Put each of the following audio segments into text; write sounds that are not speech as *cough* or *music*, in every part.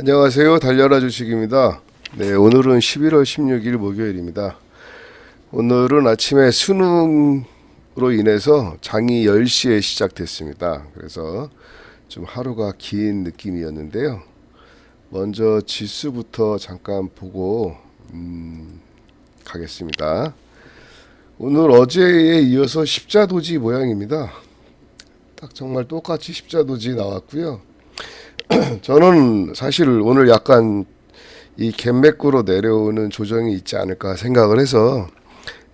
안녕하세요. 달려라 주식입니다. 네, 오늘은 11월 16일 목요일입니다. 오늘은 아침에 수능으로 인해서 장이 10시에 시작됐습니다. 그래서 좀 하루가 긴 느낌이었는데요. 먼저 지수부터 잠깐 보고 음, 가겠습니다. 오늘 어제에 이어서 십자도지 모양입니다. 딱 정말 똑같이 십자도지 나왔고요. *clears throat* 저는 사실 오늘 약간 이 갭맥구로 내려오는 조정이 있지 않을까 생각을 해서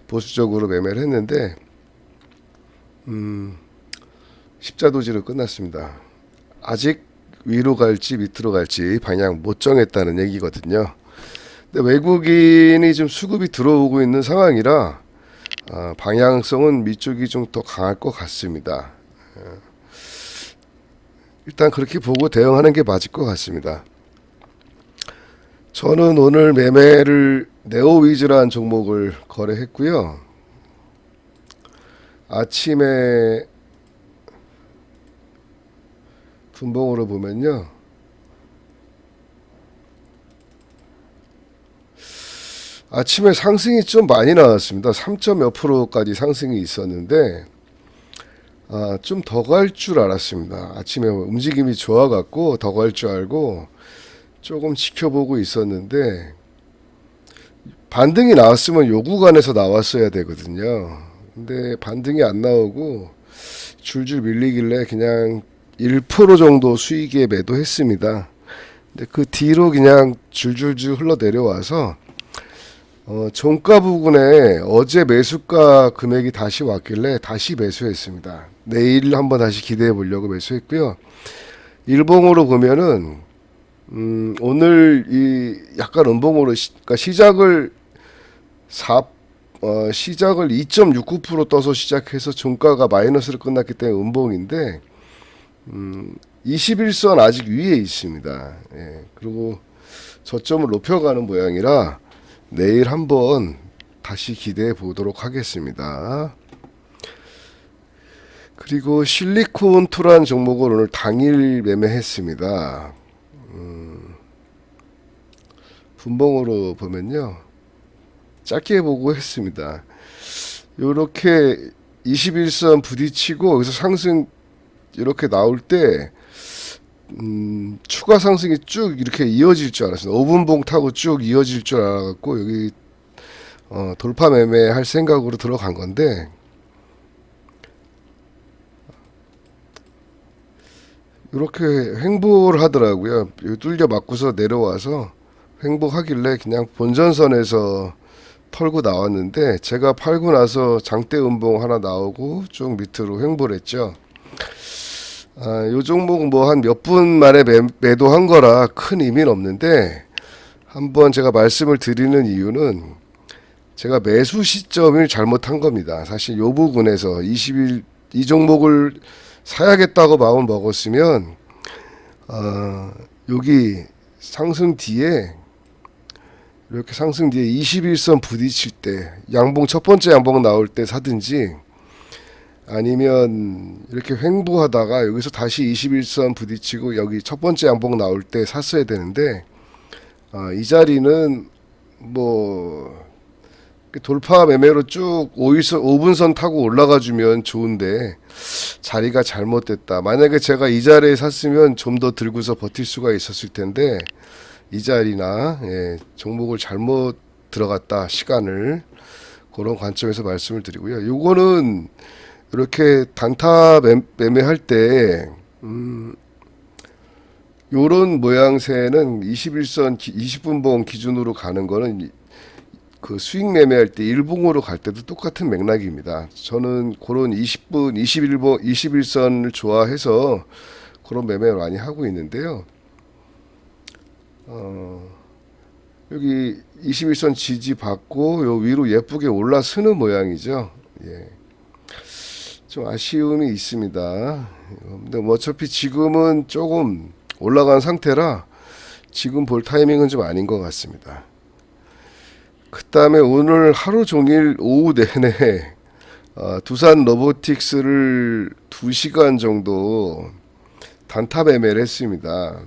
보수적으로 매매를 했는데 음, 십자도지로 끝났습니다. 아직 위로 갈지 밑으로 갈지 방향 못 정했다는 얘기거든요. 근데 외국인이 좀 수급이 들어오고 있는 상황이라 아, 방향성은 밑쪽이 좀 더 강할 것 같습니다. 일단 그렇게 보고 대응하는 게 맞을 것 같습니다. 저는 오늘 매매를 네오위즈라는 종목을 거래했고요. 아침에 분봉으로 보면요. 아침에 상승이 좀 많이 나왔습니다. 3. 몇 프로까지 상승이 있었는데 아, 좀 더 갈 줄 알았습니다. 아침에 움직임이 좋아갖고 더 갈 줄 알고 조금 지켜보고 있었는데 반등이 나왔으면 요 구간에서 나왔어야 되거든요. 근데 반등이 안 나오고 줄줄 밀리길래 그냥 1% 정도 수익에 매도했습니다. 근데 그 뒤로 그냥 줄줄줄 흘러 내려와서 어, 종가 부근에 어제 매수가 금액이 다시 왔길래 다시 매수했습니다. 내일 한번 다시 기대해 보려고 매수했고요. 일봉으로 보면은 음, 오늘 이 약간 음봉으로 시, 그러니까 시작을 4 어, 시작을 2.69% 떠서 시작해서 종가가 마이너스로 끝났기 때문에 음봉인데 음, 21선 아직 위에 있습니다. 예, 그리고 저점을 높여가는 모양이라 내일 한번 다시 기대해 보도록 하겠습니다. 그리고 실리콘 투란 종목을 오늘 당일 매매했습니다. 음, 분봉으로 보면요. 짧게 보고 했습니다. 요렇게 21선 부딪히고 여기서 상승 이렇게 나올 때 음, 추가 상승이 쭉 이렇게 이어질 줄 알았습니다. 5분봉 타고 쭉 이어질 줄 알았고 여기 어, 돌파 매매 할 생각으로 들어간 건데 이렇게 횡보를 하더라고요. 뚫려 맞고서 내려와서 횡보하길래 그냥 본전선에서 털고 나왔는데 제가 팔고 나서 장대 음봉 하나 나오고 쭉 밑으로 횡보를 했죠. 아, 요 종목 뭐 한 몇 분 만에 매, 매도한 거라 큰 의미는 없는데 한번 제가 말씀을 드리는 이유는 제가 매수 시점을 잘못한 겁니다. 사실 요 부분에서 20일 이 종목을 사야겠다고 마음 먹었으면 어, 여기 상승 뒤에 이렇게 상승 뒤에 21선 부딪힐 때 양봉 첫 번째 양봉 나올 때 사든지 아니면 이렇게 횡보하다가 여기서 다시 21선 부딪히고 여기 첫 번째 양봉 나올 때 샀어야 되는데 아, 이 자리는 뭐 돌파 매매로 쭉 5일선 5분선 타고 올라가 주면 좋은데 자리가 잘못됐다. 만약에 제가 이 자리에 샀으면 좀 더 들고서 버틸 수가 있었을 텐데 이 자리나 예, 종목을 잘못 들어갔다 시간을 그런 관점에서 말씀을 드리고요. 요거는 이렇게 단타 매, 매매할 때 음, 요런 모양새는 21선 20분봉 기준으로 가는 거는 이- 그 수익 매매할 때 일봉으로 갈 때도 똑같은 맥락입니다. 저는 그런 20분 21번 21선을 좋아해서 그런 매매를 많이 하고 있는데요. 어, 여기 21선 지지 받고 요 위로 예쁘게 올라서는 모양이죠. 예. 좀 아쉬움이 있습니다. 근데 뭐 어차피 지금은 조금 올라간 상태라 지금 볼 타이밍은 좀 아닌 것 같습니다. 그 다음에 오늘 하루 종일 오후 내내 어, 두산 로보틱스를 2시간 정도 단타 매매를 했습니다.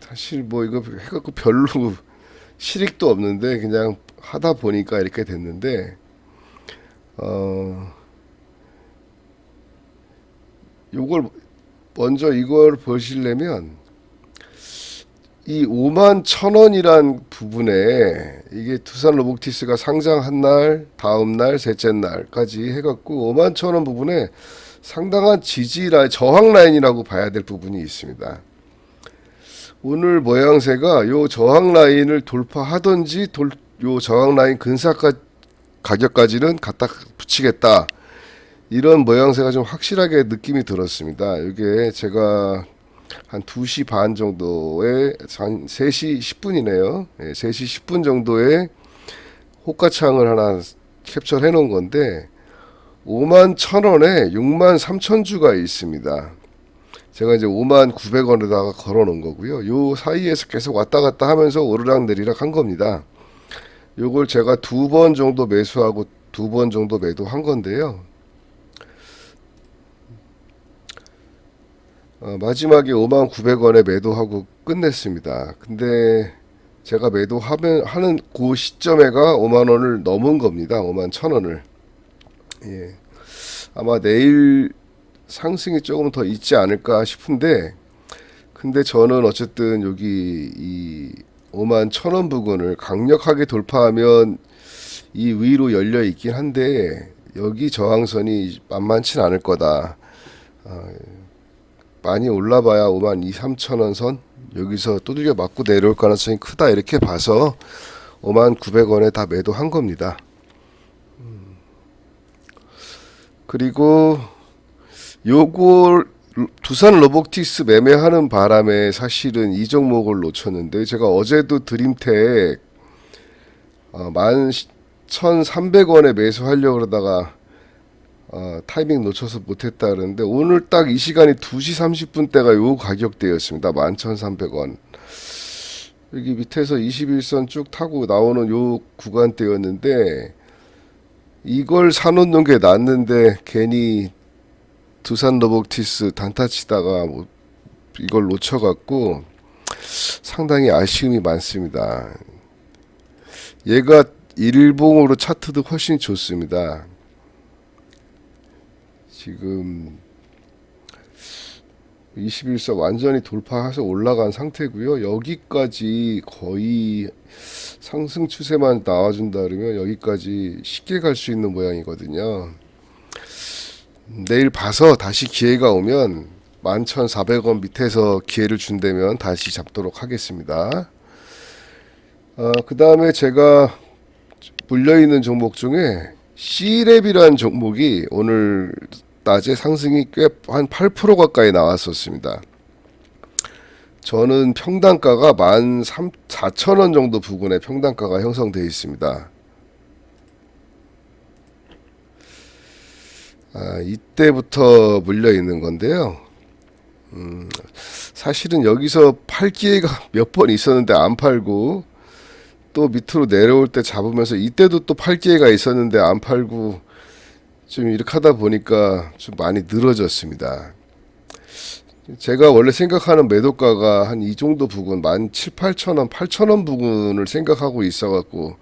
사실 뭐 이거 해갖고 별로 *laughs* 실익도 없는데 그냥 하다 보니까 이렇게 됐는데 어 요걸 먼저 이걸 보시려면 이 5만 천 원이란 부분에 이게 두산 로보티스가 상장한 날, 다음 날, 셋째 날까지 해갖고 5만 천 원 부분에 상당한 지지 라인, 저항 라인이라고 봐야 될 부분이 있습니다. 오늘 모양새가 요 저항 라인을 돌파하든지 돌, 요 저항 라인 근사가 가격까지는 갖다 붙이겠다. 이런 모양새가 좀 확실하게 느낌이 들었습니다. 이게 제가 한 2시 반 정도에 한 3시 10분이네요. 예, 3시 10분 정도에 호가창을 하나 캡처해 놓은 건데 5만 1,000원에 6만 3천 주가 있습니다. 제가 이제 5만 900원에다가 걸어 놓은 거고요. 요 사이에서 계속 왔다 갔다 하면서 오르락 내리락 한 겁니다. 요걸 제가 두 번 정도 매수하고 두 번 정도 매도한 건데요. 어, 마지막에 5만 900원에 매도하고 끝냈습니다. 근데 제가 매도하면 하는 그 시점에가 5만 원을 넘은 겁니다. 5만 1천 원을. 예. 아마 내일 상승이 조금 더 있지 않을까 싶은데 근데 저는 어쨌든 여기 이 5만 1천 원 부근을 강력하게 돌파하면 이 위로 열려 있긴 한데 여기 저항선이 만만치 않을 거다. 어, 많이 올라봐야 5만 2, 3천 원 선 여기서 두들겨 맞고 내려올 가능성이 크다 이렇게 봐서 5만 900원에 다 매도한 겁니다. 음. 그리고 요걸 두산 로보틱스 매매하는 바람에 사실은 이 종목을 놓쳤는데 제가 어제도 드림텍 어, 11,300원에 매수하려고 그러다가 어, 타이밍 놓쳐서 못했다 그러는데 오늘 딱 이 시간이 2시 30분 대가 요 가격대였습니다. 11,300원. 여기 밑에서 21선 쭉 타고 나오는 요 구간대였는데 이걸 사놓는 게 낫는데 괜히 두산 로보티스 단타 치다가 뭐 이걸 놓쳐갖고 상당히 아쉬움이 많습니다. 얘가 일봉으로 차트도 훨씬 좋습니다. 지금 21선 완전히 돌파해서 올라간 상태고요. 여기까지 거의 상승 추세만 나와준다 그러면 여기까지 쉽게 갈 수 있는 모양이거든요. 내일 봐서 다시 기회가 오면 11,400원 밑에서 기회를 준다면 다시 잡도록 하겠습니다. 어, 그 다음에 제가 물려있는 종목 중에 C랩이라는 종목이 오늘 낮에 상승이 꽤 한 8% 가까이 나왔었습니다. 저는 평단가가 14,000원 정도 부근에 평단가가 형성되어 있습니다. 아, 이때부터 물려 있는 건데요. 음, 사실은 여기서 팔 기회가 *laughs* 몇 번 있었는데 안 팔고 또 밑으로 내려올 때 잡으면서 이때도 또 팔 기회가 있었는데 안 팔고 좀 이렇게 하다 보니까 좀 많이 늘어졌습니다. 제가 원래 생각하는 매도가가 한 이 정도 부근 만 7, 8천 원, 8천 원 부근을 생각하고 있어갖고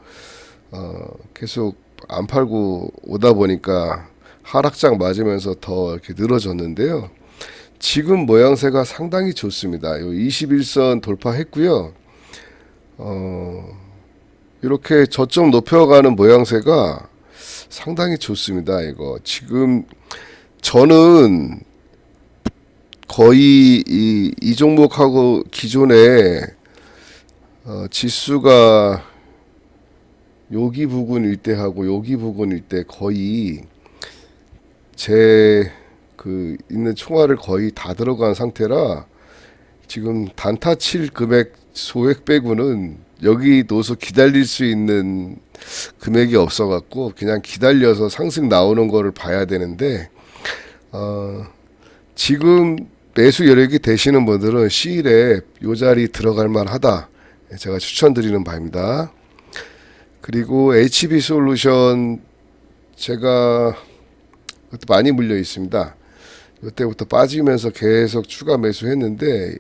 어, 계속 안 팔고 오다 보니까 하락장 맞으면서 더 이렇게 늘어졌는데요. 지금 모양새가 상당히 좋습니다. 요 21선 돌파했고요. 어, 이렇게 저점 높여가는 모양새가 상당히 좋습니다. 이거 지금 저는 거의 이, 이 종목하고 기존에 어, 지수가 여기 부근일 때 하고 여기 부근일 때 거의 제 그 있는 총알을 거의 다 들어간 상태라 지금 단타 칠 금액 소액 빼고는 여기 놓서 기다릴 수 있는 금액이 없어갖고 그냥 기다려서 상승 나오는 거를 봐야 되는데 어, 지금 매수 여력이 되시는 분들은 C일에 요 자리 들어갈 만하다 제가 추천드리는 바입니다. 그리고 HB 솔루션 제가 그것도 많이 물려 있습니다. 이때부터 빠지면서 계속 추가 매수했는데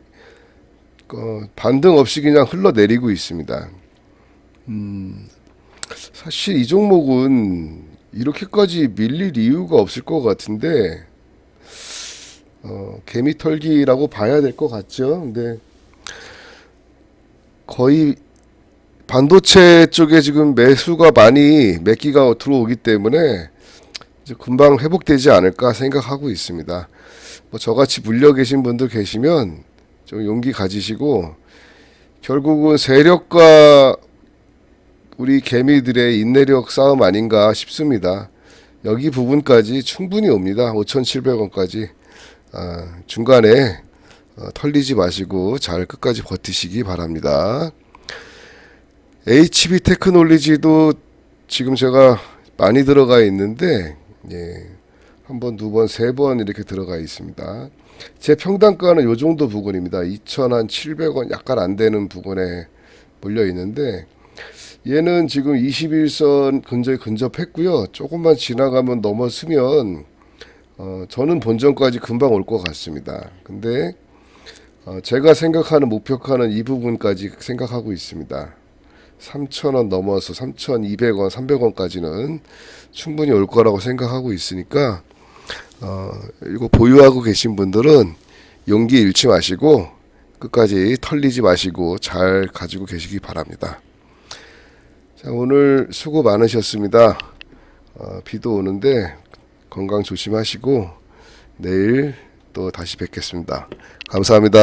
어, 반등 없이 그냥 흘러내리고 있습니다. 음, 사실 이 종목은 이렇게까지 밀릴 이유가 없을 것 같은데 어, 개미 털기라고 봐야 될 것 같죠. 근데 거의 반도체 쪽에 지금 매수가 많이 매기가 들어오기 때문에 이제 금방 회복되지 않을까 생각하고 있습니다. 뭐 저같이 물려 계신 분들 계시면 좀 용기 가지시고 결국은 세력과 우리 개미들의 인내력 싸움 아닌가 싶습니다. 여기 부분까지 충분히 옵니다. 5,700원까지 아, 중간에 어, 털리지 마시고 잘 끝까지 버티시기 바랍니다. HB 테크놀리지도 지금 제가 많이 들어가 있는데 예, 한 번, 두 번, 세 번 이렇게 들어가 있습니다. 제 평단가는 요 정도 부분입니다. 2,700원 약간 안 되는 부분에 몰려 있는데 얘는 지금 21선 근처에 근접했고요. 조금만 지나가면 넘어서면 어, 저는 본전까지 금방 올 것 같습니다. 근데 어, 제가 생각하는 목표가는 이 부분까지 생각하고 있습니다. 3,000원 넘어서 3,200원, 300원까지는 충분히 올 거라고 생각하고 있으니까 어, 이거 보유하고 계신 분들은 용기 잃지 마시고 끝까지 털리지 마시고 잘 가지고 계시기 바랍니다. 자, 오늘 수고 많으셨습니다. 어, 비도 오는데 건강 조심하시고 내일 또 다시 뵙겠습니다. 감사합니다.